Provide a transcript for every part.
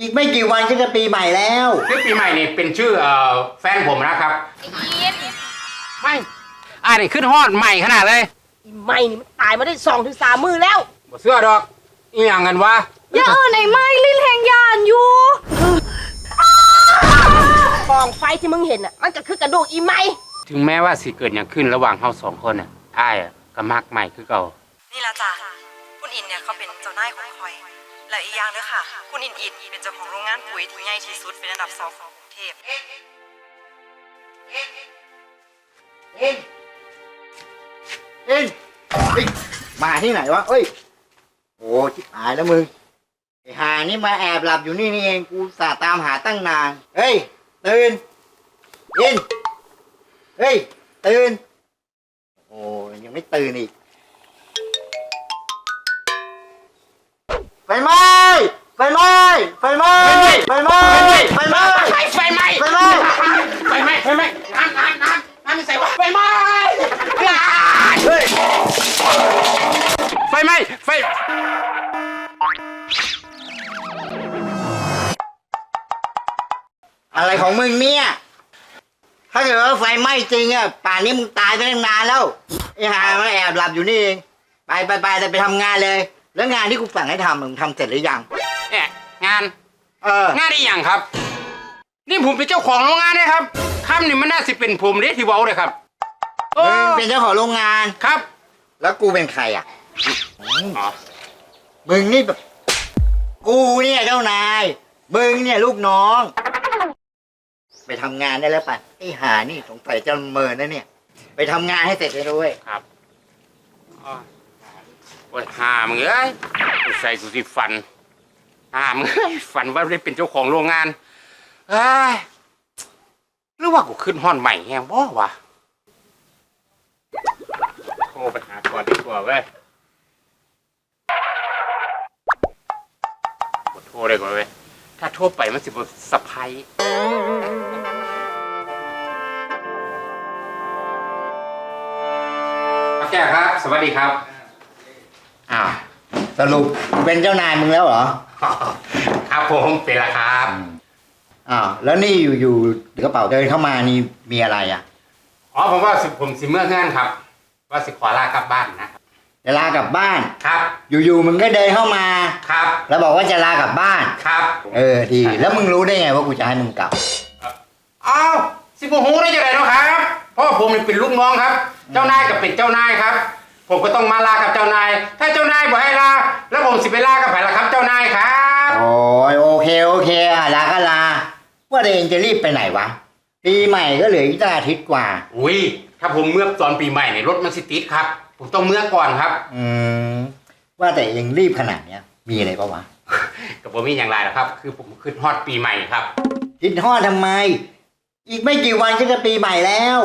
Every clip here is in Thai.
อีกไม่กี่วันก็จะปีใหม่แล้ว ชื่อปีใหม่นี่เป็นชื่อเอ่อแฟนผมนะครับ ยินไม่อ่านี่ขึ้นฮอดใหม่ขนาดเลยอีไม่นี่มันตายมาได้สองถึงสามมือแล้ว บ่เสื้อดอกอีหยังกันวะอย่าเออไหนไม่ลิ้นแหงยานอยู่กองไฟที่มึงเห็นอะ มันก็คือกระดูกอีไม่ถึงแม้ว่าสิเกิดอย่างขึ้นระหว่างเฮาสองคนน่ะอ้ายอะก็มักใหม่คือเก่านี่ละจ้ะคุณอินเนี่ยเขาเป็นเจ้านายของคอย และอีกอย่างเด้อค่ะ คุณอินอินเป็นเจ้าของโรงงานปุ๋ยที่ใหญ่ที่สุดเป็นอันดับสองของกรุงเทพอ็นอ็นมาที่ไหนวะเอ้ยโอ้ชิบหายแล้วมึงไอ้หานี่มาแอบหลับอยู่นี่นี่เองกูสาตามหาตั้งนานเฮ้ยตื่นอ็นเฮ้ยตื่นโอ้ยยังไม่ตื่นอีก ไฟไหม้ไฟไหม้ไฟไหม้ไฟไฟไหม้ไฟไหม้ไฟไหม้ไฟไหม้น้ำน้ำน้ำน้ำไม่ใส่วะไฟไหม้ไฟไหม้ไฟอะไรของมึงเนี่ย ถ้าเกิดว่าไฟไหม้จริงอะป่านนี้มึงตายไปตั้งนานแล้วไอ้หามาแอบหลับอยู่นี่เอง ไปไปไปแต่ไปทำงานเลย แล้วงานที่กูสั่งให้ทำมึงทำเสร็จหรือยัง งานเอองานอีหยังครับ นี่ผมเป็นเจ้าของโรงงานนะครับคำนี่มันน่าสิเป็นผมเด้ที่เว้าเลยครับโอ้มึงเป็นเจ้าของโรงงาน ครับแล้วกูเป็นใครอะ อ๋อมึงนี่แบบ กูเนี่ยเจ้านาย มึงเนี่ยลูกน้อง ไปทำงานได้แล้วป่ะไอ้หานี่สงสัยจะเมินนะเนี่ย ไปทำงานให้เสร็จเลยด้วยครับอ๋อโอ้ยหามึงเอ้ยกูใส่กูสิฟัน หามึงเอ้ยฝันว่าได้เป็นเจ้าของโรงงานเอ้ยหรือว่ากูขึ้นห้อนใหม่แฮงบ่วะโทรไปหาก่อนดีกว่าเว้ยกดโทรเลยก่อนเว้ย ถ้าโทรไปมันสิบสะพายแก้วครับ สวัสดีครับอ้าวสรุปกูเป็นเจ้านายมึงแล้วเหรอ ครับผมเป็นละครับอ้าวแล้วนี่อยู่อยู่กระเป๋าเดินเข้ามานี่มีอะไรอะอ๋อผมว่าสิผมสิเมื่อเงื่อนครับ ว่าสิขอลากลับบ้านนะครับจะลากลับบ้าน ครับอยู่ๆมึงก็เดินเข้ามา ครับแล้วบอกว่าจะลากลับบ้าน ครับเออดีแล้วมึงรู้ได้ไงว่ากูจะให้มึงกลับอ้าวสิบหูได้ยังไงเนาะครับเพราะว่าผมเป็นลูกน้องครับ เจ้านายกับเป็นเจ้านายครับ ผมก็ต้องมาลากับเจ้านาย ถ้าเจ้านายบอกให้ลา แล้วผมสิไปลากับใครล่ะครับเจ้านายครับ โอ้ยโอเคโอเคอะลาก็ลาว่าแต่เองจะรีบไปไหนวะ ปีใหม่ก็เหลืออีกตั้งอาทิตย์กว่า อุ้ย ถ้าผมเมื่อตอนปีใหม่เนี่ยรถมันสิติดครับ ผมต้องเมื่อก่อนครับ อืม ว่าแต่เองรีบขนาดเนี้ย มีอะไรปะวะ กับผมมีอย่างไรหรอกครับ คือผมขึ้นฮอดปีใหม่ครับ คิดทอดทำไม อีกไม่กี่วันก็จะปีใหม่แล้ว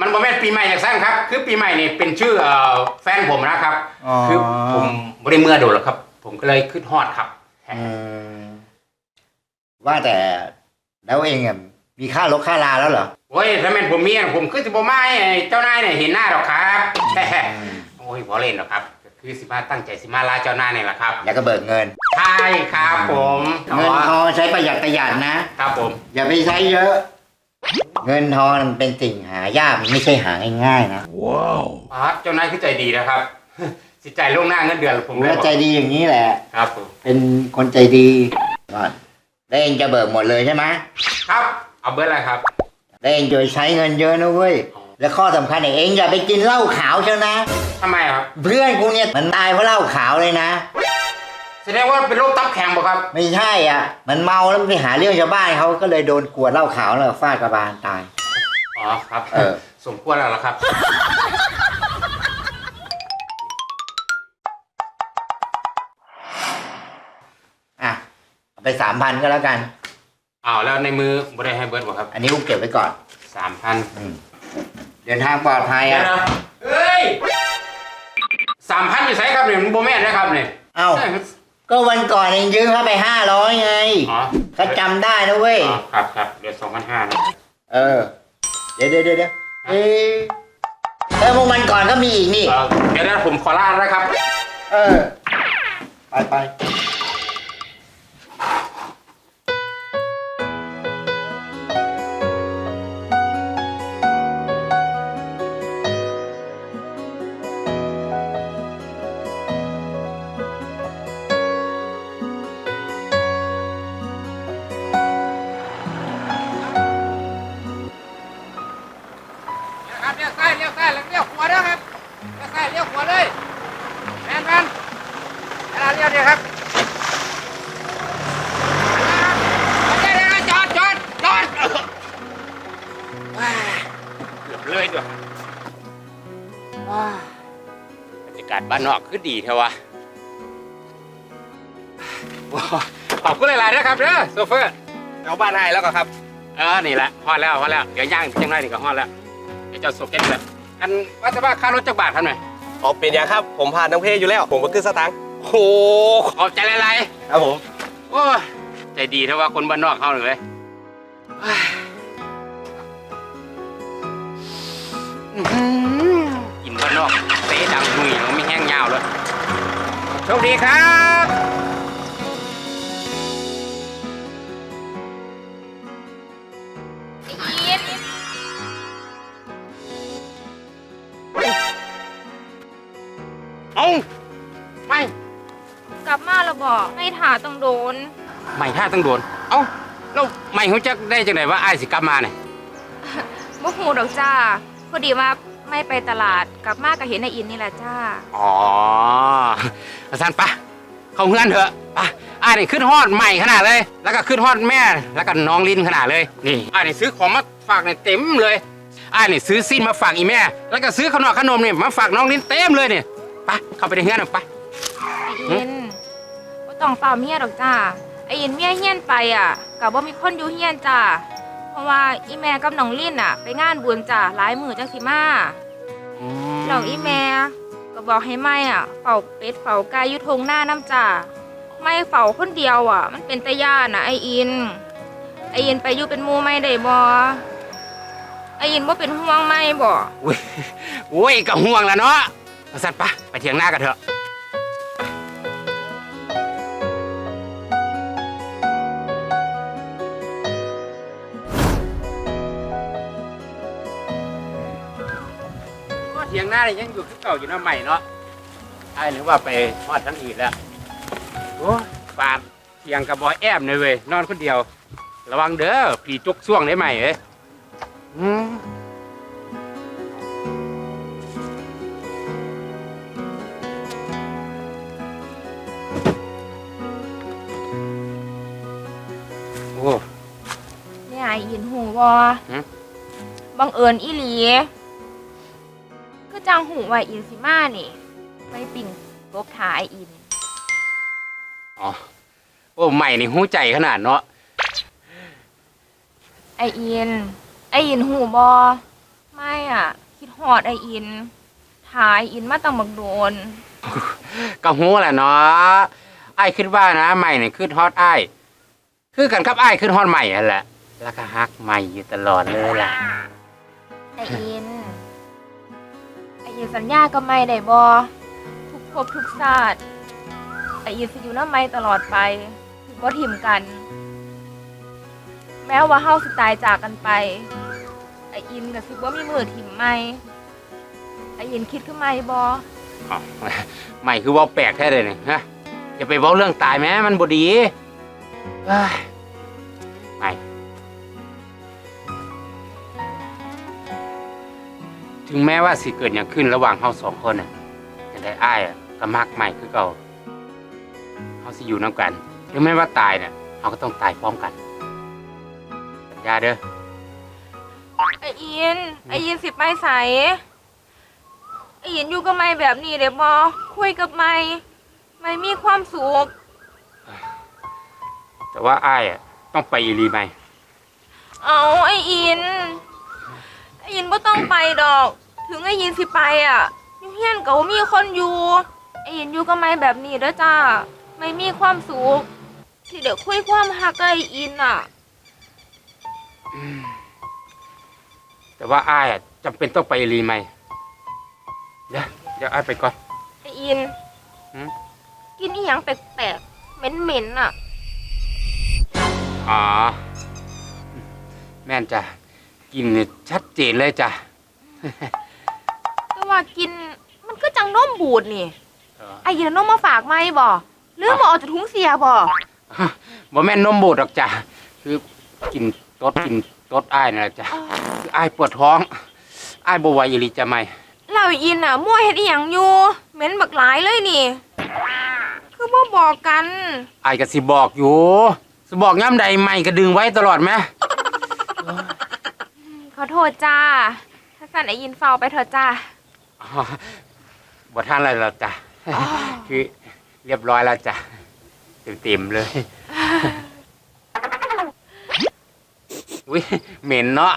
มันบ่แม่นปีใหม่อย่างสั้นครับ คือปีใหม่นี่เป็นชื่อเอ่อแฟนผมนะครับ อ๋อ คือผมไม่ได้เมื่อโดดหรอกครับ ผมก็เลยขึ้นฮอดครับอืมว่าแต่แล้วเองอะมีค่ารถค่าลาแล้วเหรอโอ้ยถ้าแม่นผมมีอะผมคือสิบ่มาให้เจ้านายเนี่ยเห็นหน้าหรอกครับ โอ้ยบ่เล่นหรอกครับก็คือสิมาตั้งใจสิมาลาเจ้านายนี่แหละครับแล้วก็เบิกเงิน ใช่ครับผมเงินทองใช้ประหยัดประหยัดนะ ครับผม อย่าไปใช้เยอะ เงินทองมันเป็นสิ่งหายากมันไม่ใช่หาง่ายๆนะอ๋อเจ้านายคือใจดีนะครับ สิใจายล่วงหน้าเงินเดือนผมผมก็ใจดีอย่างนี้แหละ ครับผมเป็นคนใจดีก่อนแล้วเองจะเบิกหมดเลยใช่ไหมครับ เอาเบอร์อะไรครับ แล้วเองจะใช้เงินเยอะนะเว้ยและข้อสำคัญเนี่ยเองอย่าไปกินเหล้าขาวเชียวนะ ทำไมครับ เพื่อนกูเนี่ยมันตายเพราะเหล้าขาวเลยนะ แสดงว่าเป็นโรคตับแข็งบ่ครับ ไม่ใช่อะ มันเมาแล้วมันไปหาเรื่องชาวบ้านเขาก็เลยโดนขวดเหล้าขาวแล้วฟาดกระบาลตาย อ๋อครับ เออ สมควรแล้วล่ะครับ อะเอาไปสามพันก็แล้วกัน อ้าวแล้วในมือบ่ได้ให้เบิร์ดบ่ครับอันนี้กูเก็บไว้ก่อน สามพันอืมเดินทางปลอดภัยเดี๋ยวอะนะเฮ้ยสามพันอยู่ไสครับเนี่ยมันโบแม่นนะครับเนี่ยเอ้า ก็วันก่อนเองยืมเขาไปห้าร้อยไงอ๋อเขาจำได้นะเว้ย อ๋อครับครับเดี๋ยวสองพันห้านะเออ เดี๋ยวเดี๋ยวเดี๋ยวเดี๋ยวเอ๊ะเออเมื่อวันก่อนก็มีอีกนี่ เอ่อเดี๋ยวนะผมขอลาแล้วนะครับ เออ ไปไป บ้านนอกคือดีเทวะว้าวขอบคุณหลายๆนะครับเด้อโซเฟอร์เอาบ้านให้แล้วก็ครับ เออ นี่แหละฮอดแล้วฮอดแล้วเดี๋ยวย่างจังไรนี่ก็ฮอดแล้วเดี๋ยวเจะสุกเก็ตเลยอันว่าจะว่าค่ารถจักบาททำหน่อยออกเป็นอย่างครับ ผมผ่านทั้งเพศอยู่แล้ว ผมก็ขึ้นสตางค์โอ้โหขอบใจหลายครับผมๆโอ้ยใจดีเท่าว่าคนบ้านนอกเขาเลยเว้ยอื้อหือกินบ้านนอกเตะดังหุยมันไม่แห้งยาวเลยโชคดีครับอินเอาไม่กลับมาแล้วบอกไม่ถ่าต้องโดน ไม่ท่าต้องโดน เอ้าแล้วไม่เขาจะได้จังไหนว่าไอ้ายสิกลับมาเนี่ย บ่หูดอกจ้าพอดีว่า ไม่ไปตลาดกลับมาก็เห็นนายอินนี่แหละจ้า อ๋ออาจารย์ปะเข้าเงื่อนเถอะปะไอ้ายนี่ขึ้นฮอดใหม่ขนาดเลย แล้วก็ขึ้นฮอดแม่ แล้วก็น้องลินขนาดเลย นี่ไอ้ายนี่ซื้อของมาฝากเนี่ยเต็มเลยไอ้ายนี่ซื้อซีนมาฝากอีแม่ แล้วก็ซื้อขนมขนมเนี่ยมาฝากน้องลินเต็มเลยเนี่ยไปะเข้าไปในเงื่อนหน่อยไปะ ไออินบ่ต้องเฝ้าเมียดอกจ้า ไออินเมียเฮียนไปอะกับว่ามีคนอยู่เฮียนจ้า เพราะว่าอีแม่กับน้องลิ่นอะ ไปงานบุญจ้าหลายมือจังสิมาอืมแล้วอีแม่ก็บอกให้ไม่อะเฝ้าเป็ดเฝ้าไก่อยู่ทงหน้าน้ำจ้าไม่เฝ้าคนเดียวอะ มันเป็นตาย่านนะไออิน ไออินไปอยู่เป็นหมูไม่ได้บ่ไออินว่าเป็นห่วงไม่บ่อุ้ยโอ้ยก็ห่วงแล้วเนาะอาจารย์ปะไปเถียงหน้ากันเถอะ ยงหน้าเนี่ยยังอยู่ที่เก่าอยู่เนาะใหม่เนาะไอ้นึกว่าไปทอดทั้งอื่นแล้วโอ้ยปาดเถียงกับบอยแอมเลยเว้ยนอนคนเดียว ระวังเด้อผีจุกช่วงได้ไหมเอ้ยอืมโอ้ เนี่ยไออินหูบ่หืมบังเอิญอีหลี ก็จังหูว่าอินสิมานี่ไปปิ่งกบขาไออิน อ๋อ โอ้ใหม่นี่หูใจขนาดเนาะ ไออิน ไออินหูบอไม่อะ คิดหอดไออินถ่ายอินมาตั้งบักโดน ก็หูแหละเนาะไอ้ายคิดว่านะใหม่นี่ขึ้นฮอตไอ้ายคือกันกับไอ้ายขึ้นฮอตใหม่นั่นแหละ แล้วก็ฮักใหม่อยู่ตลอดเลยล่ะ ไออินไออิ นสัญญากับไม่ได้บอทุกภพทุกชาติไออินสิอยู่น้ำไม่ตลอดไปถึงว่าถิ่มกัน แม้ว่าเฮาสิตายจากกันไปไออินกับสิว่ามีมือถิ่มไม่ไออินคิดขึ้นไม่บออ๋อใหม่คือเว่าแปลกแท้เลยนี่ฮะอย่าไปเว้าเรื่องตายแม้มันบดีเอ้ย ถึงแม้ว่าสิเกิดอย่างขึ้นระหว่างเฮาสองคนน่ะแต่ได้อ้ายอะก็มักใหม่คือเก่าเฮาสิอยู่น้ำกัน ถึงแม้ว่าตายเนี่ยเฮาก็ต้องตายพร้อมกันสัญญาเด้อไออิน ไออินสิไปใสไออินอยู่กับไม่แบบนี้เดี๋ยวบอคุยกับไม่ไม่มีความสุขแต่ว่าอ้ายอะต้องไปอีหลีไหม เอาไออิน ไออินบ่ต้องไปดอก ถึงไออินสิไปอะอยูเฮียนก็บ่มีคนอยู่ไออินอยู่กับไม่แบบนี้เด้อจ้า ไม่มีความสุขที่เดี๋ยวคุยความหักกับไออินอะ แต่ว่าอ้ายอะจำเป็นต้องไปอีหลีไหมเดี๋ยวเดี๋ยวอ้ายไปก่อน ไออินหืม กินอีหยังแปลกๆเหม็นๆอะ อ๋อ แม่นจ้ะกินนี่ชัดเจนเลยจ้ะแต่ ว่ากินมันก็จังน้มบูดนี่เออไออินเอานมมาฝากไหมบ่หรือมาออกจากถุงเสียบ่บ่แม่นนมบูดหรอกจ้ะคือกินตดกินตดอ้ายนั่นแหละจ้ะคืออ้ายปวดท้องอ้ายบ่ไหวอีหลีจะไหมเราอินอะมั่วเฮ็ดอีหยังอยู่เหม็นบักหลายเลยนี่ คือบ่บอกกันอ้ายก็สิบอกอยู่สิบอกย่ำใดไม่ก็ดึงไว้ตลอดไหมขอโทษจ้าถ้าสั่นไอยินเฝ้าไปเถอะจ้า อ๋อบทท่านอะไรแล้วจ้ะคือเรียบร้อยแล้วจ้ะเต็มๆเลยอุ้ยเหม็นเนาะ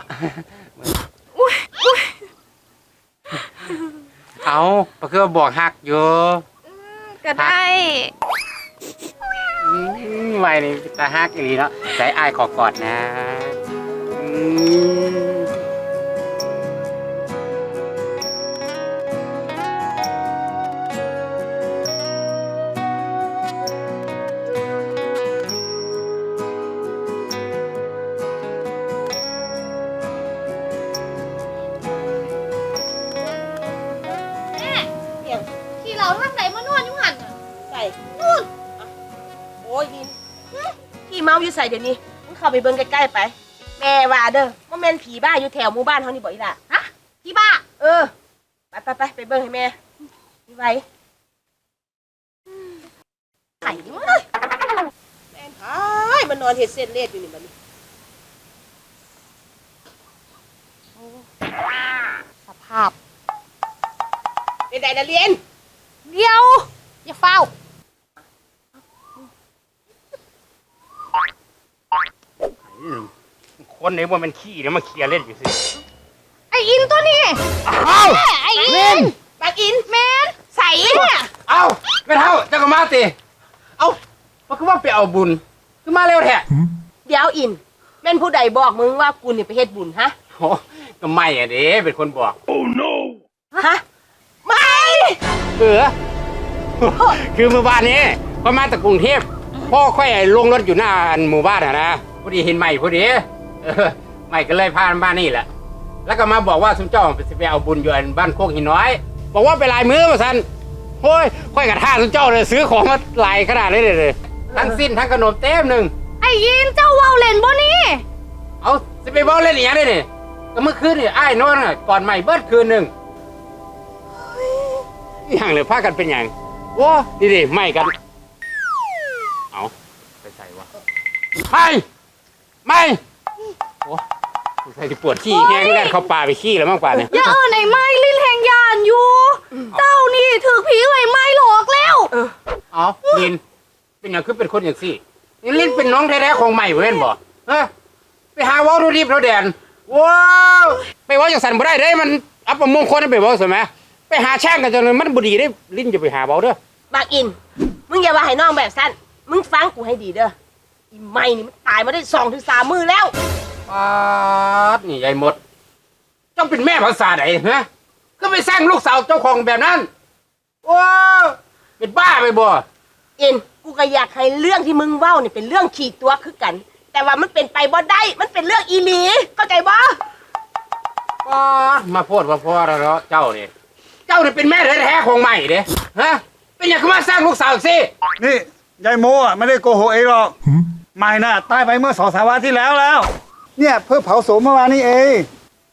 เอาปะคือว่าบอกหักอยู่ก็ได้อืมไว้นี่ตาฮักอีหลีเนาะใจอายขอกอดนะอืม เมาอยู่ใส่เดี๋ยวนี้มึงเข้าไปเบิ่งใกล้ๆไป แม่ว่าเด้อว่าแม่นผีบ้าอยู่แถวหมู่บ้านเฮานี่บ่อีล่ะฮะผีบ้า เออไปไปไปไปเบิ่งให้แม่นี่ไว้ไข่มาเลยแม่นหายมันนอนเฮ็ดเส้นเลือดอยู่นี่บัดนี้โอ้สภาพเป็นไดนะเรียน เดี๋ยว อย่าเฝ้า คนไหนว่ามันขี้แล้วมาเคลียร์เล่นอยู่สิไออินตัวนี้เอ้าไออินปากอินแมนใส่เนี่ยเอ้าไม่เท่าเจ้าก็มาติเอ้ามันคือว่าไปเอาบุญคือมาเร็วแท้เดี๋ยวอินแม่นผู้ใดบอกมึงว่ากูนี่ไปเฮ็ดบุญฮะโอ้ก็ไม่อะเด้เป็นคนบอกฮะไม่เออคือเมื่อวานนี้ก็มาจากกรุงเทพพ่อค่อยลงรถอยู่หน้าหมู่บ้านอะนะ พอดีเห็นใหม่พอดีเออใหม่ก็เลยพามาบ้านนี่แหละ แล้วก็มาบอกว่าสุนเจ้าไปเอาบุญอยู่อันบ้านโคกหินน้อย บอกว่าไปลายมือมาสันโอ้ยค่อยกับท่าสุนเจ้าเลยซื้อของมาหลายขนาดเลยเลยทั้งสิ้นทั้งขนมเต็มหนึ่งไออินเจ้าเว้าเล่นบ่นี่เอาสิไปบอกเล่นอหย่างนี้นี่ก็เมื่อคืนนี่ไอ้ายนอนน่ะก่อนใหม่เบิดคืนหนึ่งอย่างเลยพากันเป็นอย่างว้าดีดิไม่กันเอาไปใส่วะไม่ ไม่โอ้ใส่ที่ปวดขี้แห้งแล่นเข้าป่าไปขี้แล้วมากกว่าเนี่ยอย่าเออในไม้ลิ้นแหงยานอยู่ เจ้านี่ถือผีเลยไม้หลอกแล้วเอาลินเป็นอย่างคือเป็นคนอย่างสี่นี่ลินเป็นน้องแท้ๆของใหม่เว้นบ่เฮ้ยไปหาเว้าดูรีบเราแดนว้าวไปเว่าอย่างสันบ่ได้เด้มันอัปมงคลนั่นไปเว้าใช่ไหมไปหาแช่งกันจนมันบ่ดีได้ลินจะไปหาเว้าเด้อปากอิน มึงอย่าว่าให้น้องแบบสั้นมึงฟังกูให้ดีเด้อ อีไม่นี่มันตายมาได้สองถึงสามมือแล้วปาดนี่ยายมด เจ้าเป็นแม่ภาษาไหนฮะก็ไปสร้างลูกสาวเจ้าของแบบนั้นว้าวเป็นบ้าไปบ่อินกูก็อยากให้เรื่องที่มึงเว้าเนี่ยเป็นเรื่องขีดตัวคือกัน แต่ว่ามันเป็นไปบ่ได้ มันเป็นเรื่องอีหลีเข้าใจบ่ปาดมาโพดว่าพ่อแล้วเนาะเจ้านี่ เจ้านี่เป็นแม่แท้ๆของใหม่เด้ฮะ เป็นอย่างคือมาสร้างลูกสาวสิ นี่ยายโมอะไม่ได้โกหกเองหรอก ไม่น่ะตายไปเมื่อสองสามวันที่แล้วแล้ว เนี่ยเพิ่งเผาศพเมื่อวานนี้เอง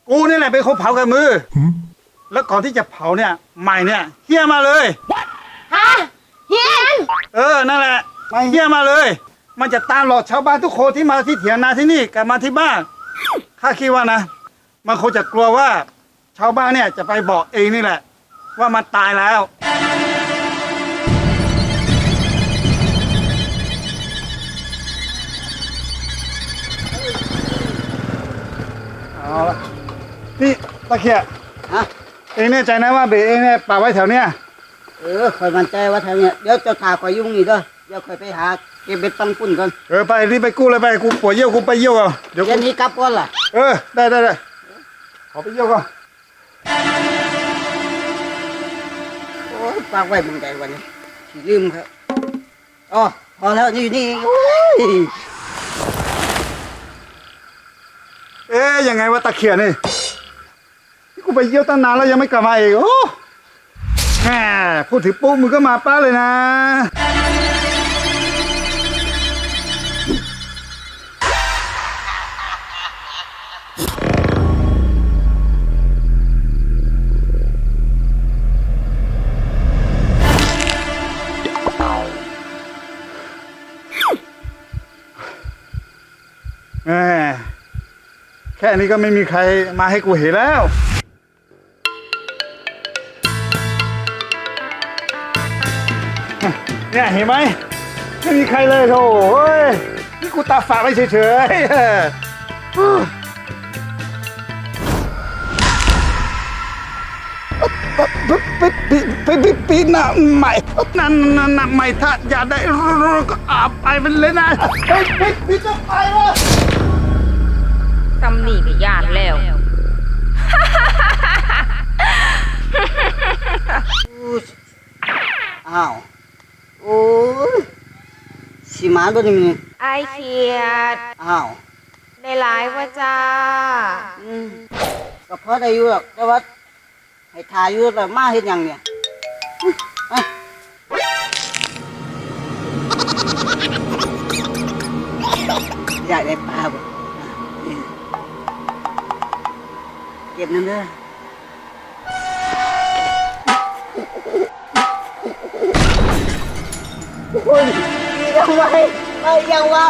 กูนี่แหละเป็นคนเผากับมือ แล้วก่อนที่จะเผาเนี่ยใหม่เนี่ยเฮี้ยมาเลย ฮะเฮียนเออนั่นแหละไม่เฮี้ยมาเลย มันจะตามหลอกชาวบ้านทุกคนที่มาที่เถียงนาที่นี่กลับมาที่บ้านข้าคิดว่านะ มันคงจะกลัวว่า ชาวบ้านเนี่ยจะไปบอกเองนี่แหละ ว่ามันตายแล้ว เอาละนี่ตะเคียฮะเองแน่ใจนะว่าเบเองเนี่ยป่ากไว้แถวเนี้ยเออคอยมั่นใจว่าทางเนี้ยเดี๋ยวเจะขาคอยยุ่งนี่เด้อเดี๋ยวคอยไปหาเก็บเบ็ดปังปุ่นก่อนเออไปรีบไปกู้เลยไปกูปวดเยี่ยวกูไปเยี่ยวก่อนเดี๋ยวเดี๋กูยวนี้กลับก่อนล่ะเออได้ได้ได้ขอไปเยี่ยวก่อนโอ้ยฝากไว้มึงใดวันนี้สิลืมครับอ๋อพอแล้วนี่นี่โอ้ย เอ๊ยยังไงวะตะเคียนนี่กูไปเยี่ยวตั้งนานแล้วยังไม่กลับมาอีกโอ้แหมพูดถึงปุ๊บมึงก็มาป้าเลยนะ แหมแค่นี้ก็ไม่มีใครมาให้กูเห็นแล้วอเนี่ยเห็นไหมไม่มีใครเลยโถเฮ้ยนี่กูตาฝาดไปเฉยๆฮู้ปีปีปีปีปีหน้าใหม่นั่นนั่นนั่นใหม่ถ้าอยากได้ก็อาบไปเป็นเลยนะเฮ้ยพี่พี่จะไปวะ ตำหนิกับญาติแล้วอ้าว โอ้ยสิมาบ่นี่มึงไอเขียด อ้าวได้หลายว่าจ้า อืมก็พอได้อยู่หรอกแต่ว่าให้ทาอยู่แล้วมาเฮ็ดหยังเนี่ยอื้ออะอยากได้ปลาบ่ นั่นเด้อโอ้ยยังไงไม่ยังวะ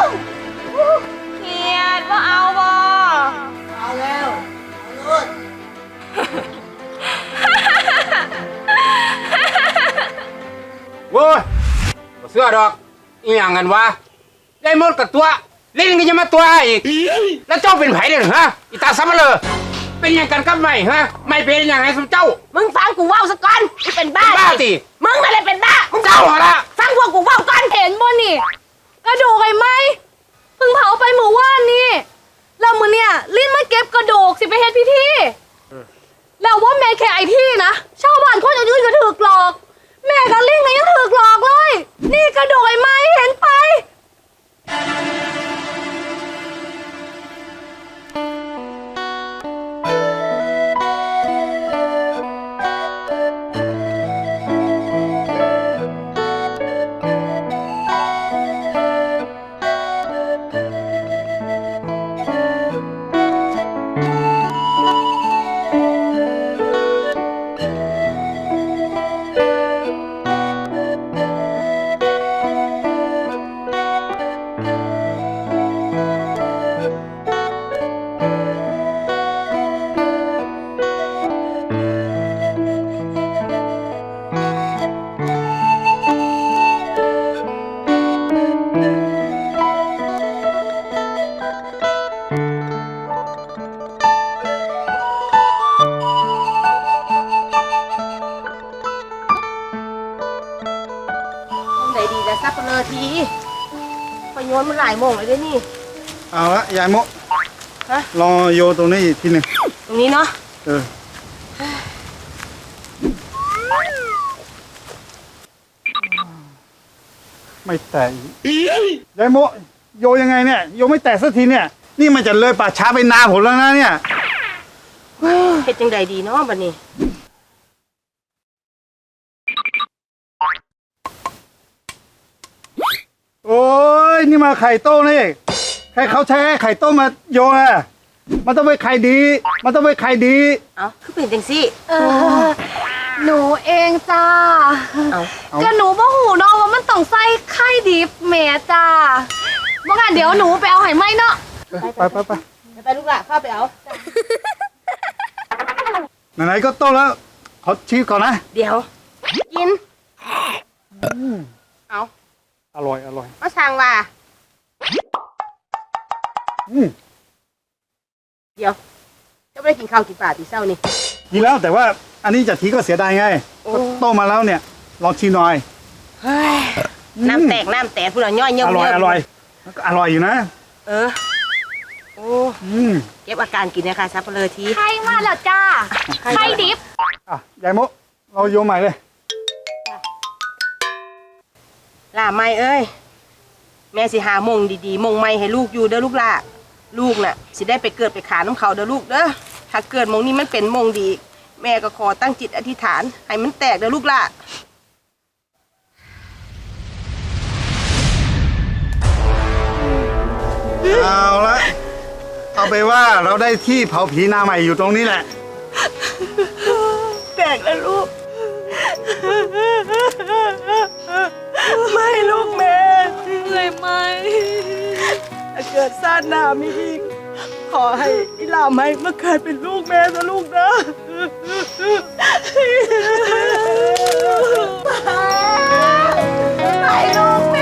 เขียดว่าเอาบ่เอาแล้วเอาลูกโว้ยบ่เสื้อดอกอีหยังกันวะได้หมดกับตัวลิ้นก็ยังมาตัวอีก แล้วเจ้าเป็นไผเด้อฮะอีตาซับมาเลย เป็นหยังกันกับไม่ฮะไม่เป็นหยังไงสมเจ้า มึงฟังกูเว้าซะก่อนกูเป็นบ้าเป็นบ้าติมึงนั่นแหละเป็นบ้าเจ้าเหรอละฟังพวกกูเว้าก่อนเห็นบ่นี่กระดูกไอ้ไหมเพิ่งเผาไปเมื่อวานนี่แล้วมือเนี่ยลิ้นมาเก็บกระดูกสิไปเฮ็ดพิธีแล้วว่าแม่แค่ไอ้ที่นะชาวบ้านคนอื่นๆก็ถูกหลอ ซับเปลือทีไปโยนมันหลายโมงเลยเด้นี่ เอาละยายโมฮะ รอโยตรงนี้อีกทีหนึ่งตรงนี้เนาะเออ ไม่แตะอีกยายโมโยยังไงเนี่ย โยไม่แตะสักทีเนี่ย นี่มันจะเลยป่าช้าไปนาผมแล้วนะเนี่ย เฮ็ดจังใดดีเนาะบัดนี้ ไข่ต้มนี่ใครเขาใช้ให้ไข่ต้มมาโยนอะมันต้องเป็นไข่ดี มันต้องเป็นไข่ดี เอ้าคือเป็นจังซี่เออ หนูเองจ้าเอ้าเอาก็หนูบ่หูเนาะว่ามันต้องใส่ไข่ดิบแหม่จ้าบ่งั้นเดี๋ยวหนูไปเอาไห้ไหมเนาะไปไปไปไปลูกละเข้าไปเอาไหนๆก็ต้มแล้วขอชิมก่อนนะ เดี๋ยวกิน เอาอร่อยอร่อยมาสั่งว่าอืม เดี๋ยวจะไม่ได้กินข้าวกินปลาตีเศร้านี่กินแล้วแต่ว่าอันนี้จะทิ้งก็เสียดายไงโอ้ก็ต้มมาแล้วเนี่ยลองชิมหน่อย เฮ้ยน้ำแตกน้ำแตกพูดแล้วย่อยเยิ่มอร่อยอร่อยแล้วก็อร่อยอยู่นะ เออ โอ้อืมเก็บอาการกินนะคะซับเปลือทีไข่มาแล้วจ้าไข่ดิบอะยายโมเราโยนใหม่เลยล่าไม่เอ้ย แม่สิหามงดีๆมงไม่ให้ลูกอยู่เด้อลูกล่ะ ลูกน่ะสิได้ไปเกิดไปขาน้ำเขาเด้อลูกเด้อถ้าเกิดมงนี้มันเป็นมงดี แม่ก็ขอตั้งจิตอธิษฐาน ให้มันแตกเด้อลูกล่ะเอาละเอาไปว่าเราได้ที่เผาผีหน้าใหม่อยู่ตรงนี้แหละ แตกแล้วลูก ไม่ลูกแม่ เลยไหม ถ้าเกิดซาดหนามีอีก ขอให้อีหลาไม่มาเกิดเป็นลูกแม่นะลูกนะไปลูกแม่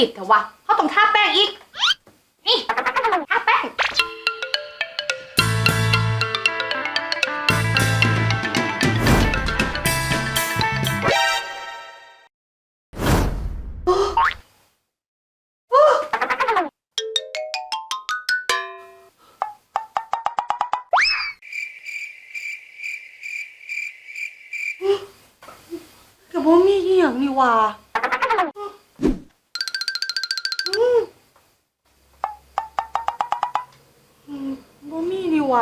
นาเขาคือสิทธิ์แต่วะเขาต้องทาแป้งอีก นี่ทาแป้งก็บ่มีอีหยังนี่ว่า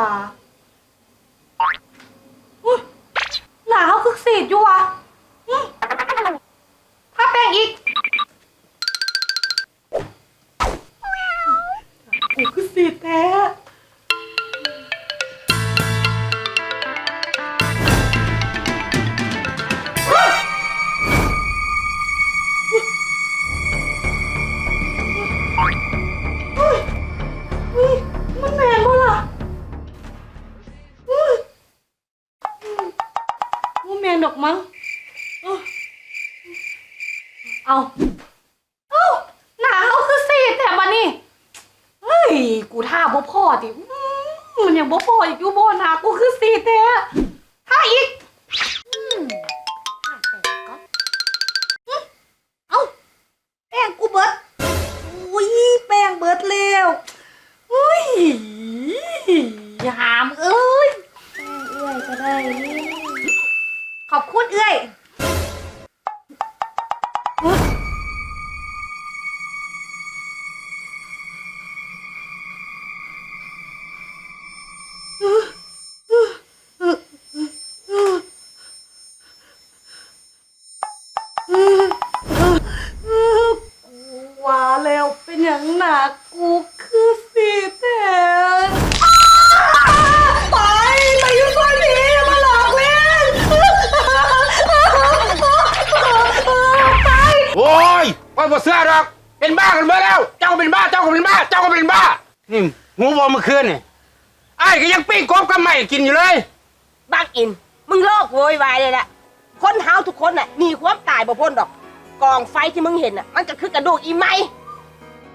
มี เป็นอย่างหนักกูคือสิแท้ไปไปอยู่ซอยนี้มาหลอกเล่นไปโอ้ยว่าบ่เสื้อหรอก เป็นบ้ากันเมื่อแล้ว เจ้าก็เป็นบ้า เจ้าก็เป็นบ้า เจ้าก็เป็นบ้า นี่งูบอเมื่อคืนนี่ไอ้ายก็ยังปิ้งกบกับไม่กินอยู่เลย บักอิน มึงโลกโวยวายเลยละคนเฮาทุกคนน่ะหนีความตายบ่พ้นดอก กองไฟที่มึงเห็นน่ะ มันก็คือกระดูกอีไหม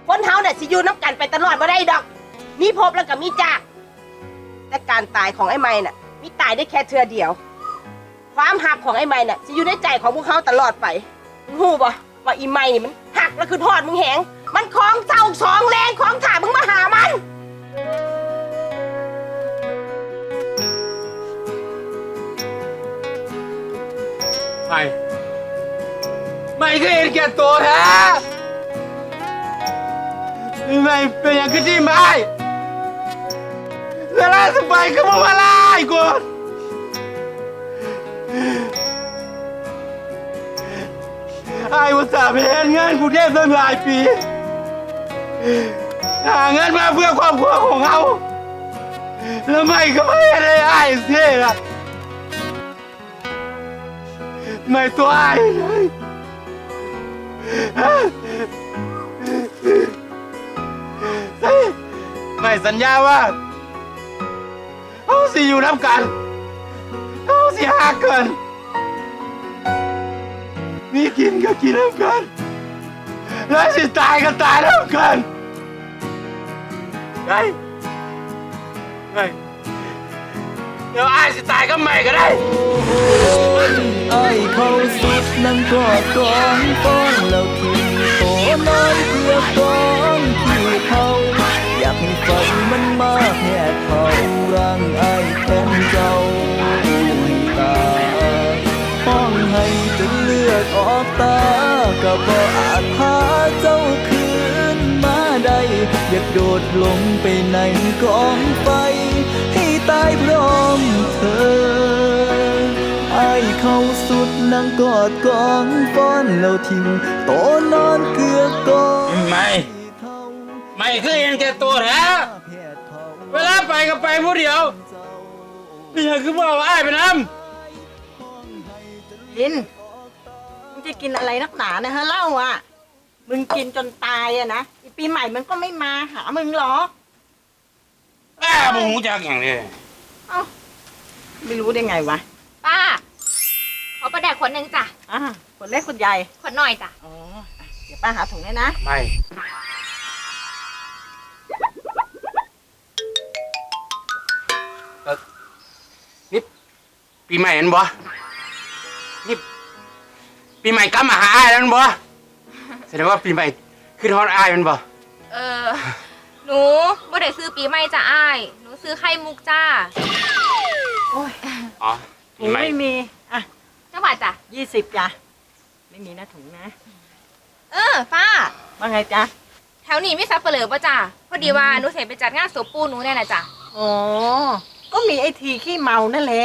คนเฮาน่ะสิอยู่น้ำกันไปตลอดบ่ได้ดอก มีพบแล้วก็มีจากแต่การตายของไอ้ไม้น่ะ มีตายได้แค่เทือเดียว ความหักของไอ้ไม้น่ะสิอยู่ในใจของพวกเขาตลอดไปมึงฮู้บ่ว่าอีไม้นี่มันหักแล้วคือทอดมึงแหงมันของเศร้าสองแรงของถ่ามึงมาหามัน ไม่ ไม่ก็เห็นแก่ตัวแท้ ไม่เป็นอย่างที่ไม่เวลาสบายก็มาว่าไล่กูไอ้อุตส่าห์ไปเห็นเงินกูเทพตั้งหลายปี หาเงินมาเพื่อครอบครัวของเขาแล้วไม่ก็ไม่ได้ไอ้เสียละไม่ตัวไอ้เลย ไม่สัญญาว่าเขาสิอยู่น้ำกันเขาสิหาเกินนี่กินก็กินแล้วกัน แล้วสิตายก็ตายแล้วกันไงไงเดี๋ยวไอ้ายสิตายก็ไม่ก็ได้ ไอ้ายเขาสุดนั่งกอดกองฟ้องแล้วทิ้งโตน้อยเพื่อกองที่เขา อยากให้ไฟมันมาแผดเผาร่างไอ้ายแทนเจ้าตายห้องให้จนเลือดออกตาก็บ่อาจพาเจ้าคืนมาได้อยากโดดลงไปในกองไฟให้ตายพร้อมเธอไอ้เขาสุดนั่งกอดกองฟ้อนแล้วทิ้งโตนอนเกลือกองไม่ไม่ คือเห็นแก่ตัวแท้เวลาไปก็ไปผู้เดียวนี่ยังคือบอกว่าอ้ายไปนำกินมึงจะกินอะไรนักหนานะฮะเหล้าอะ มึงกินจนตายอะนะอีปีใหม่มันก็ไม่มาหามึงหรอกอ้าบ่หูจักอย่างนี้ไม่รู้ได้ไงวะป้าขอประแดกขวดหนึ่งจ้ะอ่าคนเล็กคนใหญ่ขวดหน่อยจ้ะอ๋ออะเดี๋ยวป้าหาถุงให้นะไม่ ปีใหม่เห็นบ่นี่ปีใหม่กลับมาหาอ้ายแล้วแม่นบ่แสดงว่าปีใหม่ขึ้นฮอดอ้ายแมันบ่เออ หนูบ่ได้ซื้อปีใหม่จ้ะอ้าย หนูซื้อไข่มุกจ้าโอ้ยอ๋อถุปีงใหม่ไม่มี อะจังหวัดจ้ะ ยี่สิบจ้ะ ไม่มีนะถุงนะ เออป้า ว่าไงจ๊ะ แถวนี้มีซับเปลือป่ะจ้ะพอดีว่าหนูเสร็จไปจัดงานศพปูหนูเนี่ยนะจ้ะ อ๋อ ก็มีไอ้ทีขี้เมานั่นแหละ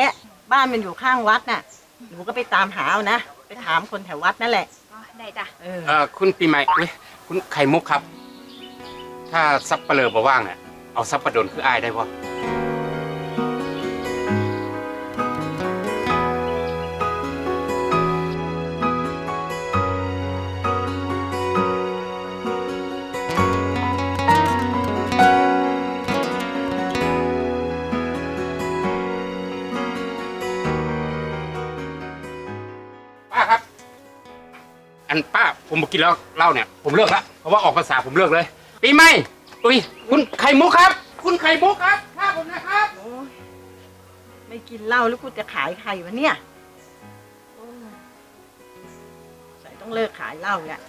บ้านมันอยู่ข้างวัดน่ะหนูก็ไปตามหาเอานะ ไปถามคนแถววัดนั่นแหละ อ๋อได้จ้ะ เออ เอ่อคุณปีใหม่เอ้ยคุณไข่มุกครับ ถ้าซับเปลือบ่ว่างเนี่ยเอาซับประดนคืออ้ายได้บ่ กินแล้วเหล้าเนี่ยผมเลิกละเพราะว่าออกภาษาผมเลิกเลยปีใหม่อุ้ยคุณไข่มุกครับ คุณไข่มุกครับข้าผมนะครับโอ้ยไม่กินเหล้าแล้วกูจะขายใครวะเนี่ยโอ้ยใส่ต้องเลิกขายเหล้าเนี่ย